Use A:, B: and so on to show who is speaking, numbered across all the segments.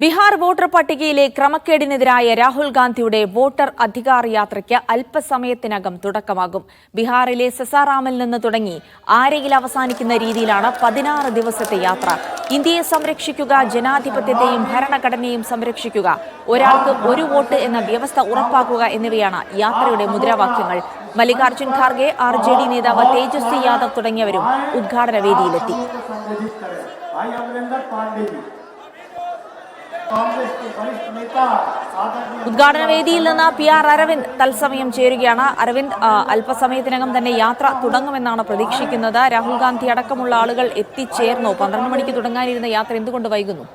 A: Bihar voter പട്ടികയിലെ ക്രമക്കേടിനെതിരായ രാഹുൽ ഗാന്ധിയുടെ voter Adhikar യാത്രയ്ക്ക് അല്പസമയത്തിനകം തുടക്കമാകും ബീഹാറിലെ സസാറാമിൽ നിന്ന് തുടങ്ങി ആരയിൽ അവസാനിക്കുന്ന രീതിയിലാണ് പതിനാറ് ദിവസത്തെ യാത്ര ഇന്ത്യയെ സംരക്ഷിക്കുക ജനാധിപത്യത്തെയും ഭരണഘടനയും സംരക്ഷിക്കുക ഒരാൾക്ക് ഒരു വോട്ട് എന്ന വ്യവസ്ഥ ഉറപ്പാക്കുക എന്നിവയാണ് യാത്രയുടെ മുദ്രാവാക്യങ്ങൾ Mallikarjun Kharge R J D നേതാവ് തേജസ്വി യാദവ് തുടങ്ങിയവരും ഉദ്ഘാടന വേദിയിലെത്തി ഉദ്ഘാടന വേദിയിൽ നിന്ന് പി ആർ അരവിന്ദ് തത്സമയം ചേരുകയാണ്. അരവിന്ദ് അല്പസമയത്തിനകം തന്നെ യാത്ര തുടങ്ങുമെന്നാണ് പ്രതീക്ഷിക്കുന്നത്. രാഹുൽ ഗാന്ധി അടക്കമുള്ള ആളുകൾ എത്തിച്ചേർന്നു. പന്ത്രണ്ട് മണിക്ക് തുടങ്ങാനിരുന്ന യാത്ര എന്തുകൊണ്ട് വൈകുന്നു?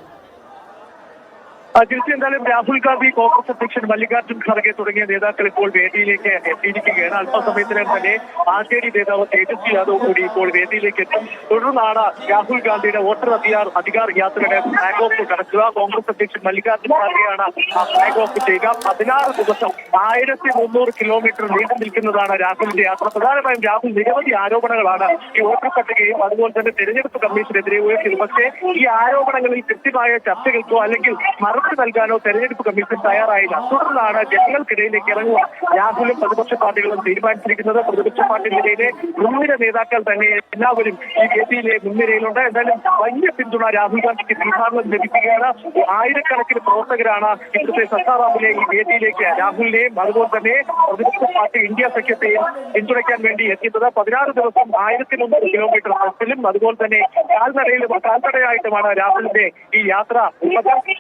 B: തിരിച്ചു എന്തായാലും രാഹുൽ ഗാന്ധി കോൺഗ്രസ് അധ്യക്ഷൻ മല്ലികാർജുൻ ഖാർഗെ തുടങ്ങിയ നേതാക്കൾ ഇപ്പോൾ വേദിയിലേക്ക് എത്തിയിരിക്കുകയാണ്. അല്പസമയത്തിനകം തന്നെ ആർ ജെ ഡി നേതാവ് തേജസ്വി യാദവ് കൂടി ഇപ്പോൾ വേദിയിലേക്ക് എത്തും. തുടർന്നാണ് രാഹുൽ ഗാന്ധിയുടെ വോട്ടർ അധികാർ അധികാർ യാത്രയുടെ ഫ്ലാഗ് ഓഫ് നടക്കുക. കോൺഗ്രസ് അധ്യക്ഷൻ മല്ലികാർജുൻ ഖാർഗെയാണ് ആ ഫ്ലാഗ് ഓഫ് ചെയ്യുക. പതിനാറ് ദിവസം ആയിരത്തി മുന്നൂറ് കിലോമീറ്റർ നീണ്ടു നിൽക്കുന്നതാണ് രാഹുലിന്റെ യാത്ര. പ്രധാനമായും രാഹുൽ നിരവധി ആരോപണങ്ങളാണ് ഈ വോട്ടർ പട്ടികയും അതുപോലെ തന്നെ തെരഞ്ഞെടുപ്പ് കമ്മീഷനെതിരെ ഉയർത്തിയത്. പക്ഷേ ഈ ആരോപണങ്ങളിൽ കൃത്യമായ ചർച്ചകൾക്കോ അല്ലെങ്കിൽ മറുപടി നൽകാനോ തെരഞ്ഞെടുപ്പ് കമ്മീഷൻ തയ്യാറായില്ല. തുടർന്നാണ് ജനങ്ങൾക്കിടയിലേക്ക് ഇറങ്ങുവാൻ രാഹുലും പ്രതിപക്ഷ പാർട്ടികളും തീരുമാനിച്ചിരിക്കുന്നത്. പ്രതിപക്ഷ പാർട്ടികളിലെ മുൻനിര നേതാക്കൾ തന്നെ എല്ലാവരും ഈ വേദിയിലെ മുൻനിരയിലുണ്ട്. എന്തായാലും വലിയ പിന്തുണ രാഹുൽ ഗാന്ധിക്ക് ബീഹാറിൽ ലഭിക്കുകയാണ്. ആയിരക്കണക്കിന് പ്രവർത്തകരാണ് ഇന്നത്തെ സസാറാമിലെ ഈ വേദിയിലേക്ക് രാഹുലിനെയും അതുപോലെ തന്നെ പ്രതിപക്ഷ പാർട്ടി ഇന്ത്യ സഖ്യത്തെയും പിന്തുണയ്ക്കാൻ വേണ്ടി എത്തിയത്. പതിനാറ് ദിവസം ആയിരത്തി മുന്നൂറ് കിലോമീറ്റർ ബസ്സിലും അതുപോലെ തന്നെ കാൽനടയിലും കാൽനടയായിട്ടുമാണ് രാഹുലിന്റെ ഈ യാത്ര.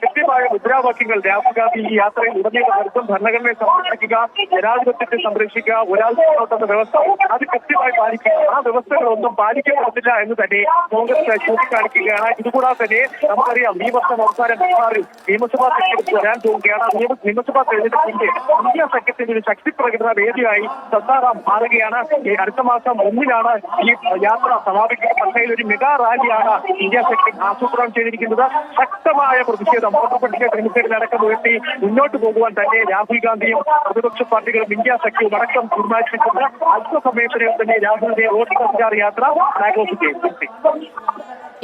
B: കൃത്യമായ മുദ്രാവാക്യങ്ങൾ രാഹുൽ ഗാന്ധി ഈ യാത്രയിൽ ഉടനീളം നടത്തും. ഭരണഘടനയെ സംരക്ഷിക്കുക ജനാധിപത്യത്തെ സംരക്ഷിക്കുക ഒരാൾ എന്ന വ്യവസ്ഥ അത് കൃത്യമായി പാലിക്കുക. ആ വ്യവസ്ഥകളൊന്നും പാലിക്കപ്പെടുന്നില്ല എന്ന് തന്നെ കോൺഗ്രസ് ചൂണ്ടിക്കാണിക്കുകയാണ്. ഇതുകൂടാതെ തന്നെ നമുക്കറിയാം ഈ വർഷം അവസാനം ബീഹാറിൽ നിയമസഭാ തെരഞ്ഞെടുപ്പ് വരാൻ പോവുകയാണ്. നിയമസഭാ തെരഞ്ഞെടുപ്പിന്റെ ഇന്ത്യ സഖ്യത്തിന്റെ ഒരു ശക്തി പ്രകടന വേദിയായി സത്താറാം മാറുകയാണ് അടുത്ത മാസം ഒന്നിനാണ് ഈ യാത്ര സമാപിക്കുന്നത്. പക്ഷേ ഒരു മെഗാ റാലിയാണ് ഇന്ത്യ സഖ്യം ആസൂത്രണം ചെയ്തിരിക്കുന്നത്. ശക്തമായ പ്രതിഷേധം. വോട്ടർ പട്ടിക ക്രമക്കേടിലടക്കം ഉയർത്തി മുന്നോട്ട് പോകുവാൻ തന്നെ രാഹുൽ ഗാന്ധിയും പ്രതിപക്ഷ പാർട്ടികളും ഇന്ത്യ സഖ്യവും അടക്കം തീരുമാനിച്ചിട്ടുണ്ട്. അല്പസമയത്തിനകം തന്നെ രാഹുലിന്റെ റോഡ് അധികാര യാത്ര ഫ്ലാഗ് ഓഫ് ചെയ്യും.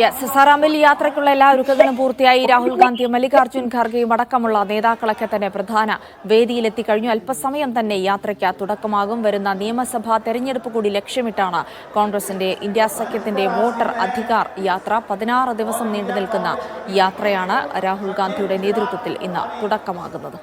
A: യെസ് സാറാമിൽ യാത്രയ്ക്കുള്ള എല്ലാ ഒരുക്കങ്ങളും പൂർത്തിയായി. രാഹുൽ ഗാന്ധിയും മല്ലികാർജുൻ ഖാർഗെയും അടക്കമുള്ള നേതാക്കളൊക്കെ തന്നെ പ്രധാന വേദിയിലെത്തി കഴിഞ്ഞു അല്പസമയം തന്നെ യാത്രയ്ക്ക് തുടക്കമാകും. വരുന്ന നിയമസഭാ തെരഞ്ഞെടുപ്പ് കൂടി ലക്ഷ്യമിട്ടാണ് കോൺഗ്രസിന്റെ ഇന്ത്യ സഖ്യത്തിന്റെ വോട്ടർ അധികാർ യാത്ര. പതിനാറ് ദിവസം നീണ്ടു നിൽക്കുന്ന യാത്രയാണ് രാഹുൽ ഗാന്ധിയുടെ നേതൃത്വത്തിൽ ഇന്ന് തുടക്കമാകുന്നത്.